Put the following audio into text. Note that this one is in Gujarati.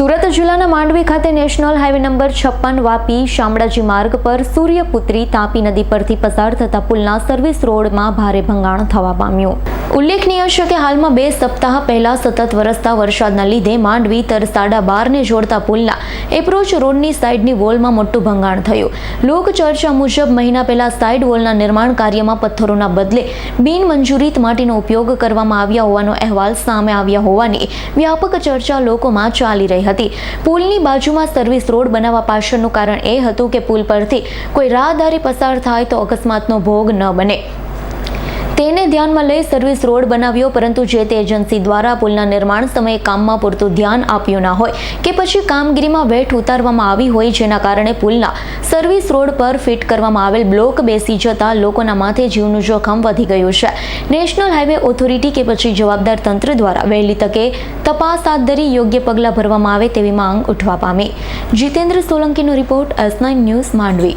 સુરત જિલ્લાના માંડવી ખાતે નેશનલ હાઈવે નંબર છપ્પન વાપી શામળાજી માર્ગ પર સૂર્યપુત્રી તાપી નદી પરથી પસાર થતા પુલના સર્વિસ રોડમાં ભારે ભંગાણ થવા પામ્યું. ઉલ્લેખનીય છે કે હાલમાં બે સપ્તાહ પહેલા સતત વરસતા વરસાદના લીધે માંડવી તર સાડા બારને જોડતા પુલના એપ્રોચ રોડની સાઇડની વોલમાં મોટું ભંગાણ થયું. લોક ચર્ચા મુજબ મહિના પહેલા સાઇડ વોલના નિર્માણ કાર્યમાં પથ્થરોના બદલે બિનમંજૂરીત માટીનો ઉપયોગ કરવામાં આવ્યા હોવાનો અહેવાલ સામે આવ્યા હોવાની વ્યાપક ચર્ચા લોકોમાં ચાલી રહી હતી. પુલની બાજુમાં સર્વિસ રોડ બનાવવા પાછળનું કારણ એ હતું કે પુલ પરથી કોઈ રાહદારી પસાર થાય તો અકસ્માતનો ભોગ ન બને. તેને ધ્યાનમાં લઈ સર્વિસ રોડ બનાવ્યો, પરંતુ જે તે એજન્સી દ્વારા પુલના નિર્માણ સમયે કામમાં પૂરતું ધ્યાન આપ્યું ના હોય કે પછી કામગીરીમાં વેઠ ઉતારવામાં આવી હોય જેના કારણે પુલના સર્વિસ રોડ પર ફિટ કરવામાં આવેલ બ્લોક બેસી જતા લોકોના માથે જીવનું જોખમ વધી ગયું છે. નેશનલ હાઈવે ઓથોરિટી કે પછી જવાબદાર તંત્ર દ્વારા વહેલી તકે તપાસ હાથ ધરી યોગ્ય પગલાં ભરવામાં આવે તેવી માંગ ઉઠવા પામી. જીતેન્દ્ર સોલંકીનો રિપોર્ટ એસ ન્યૂઝ માંડવી.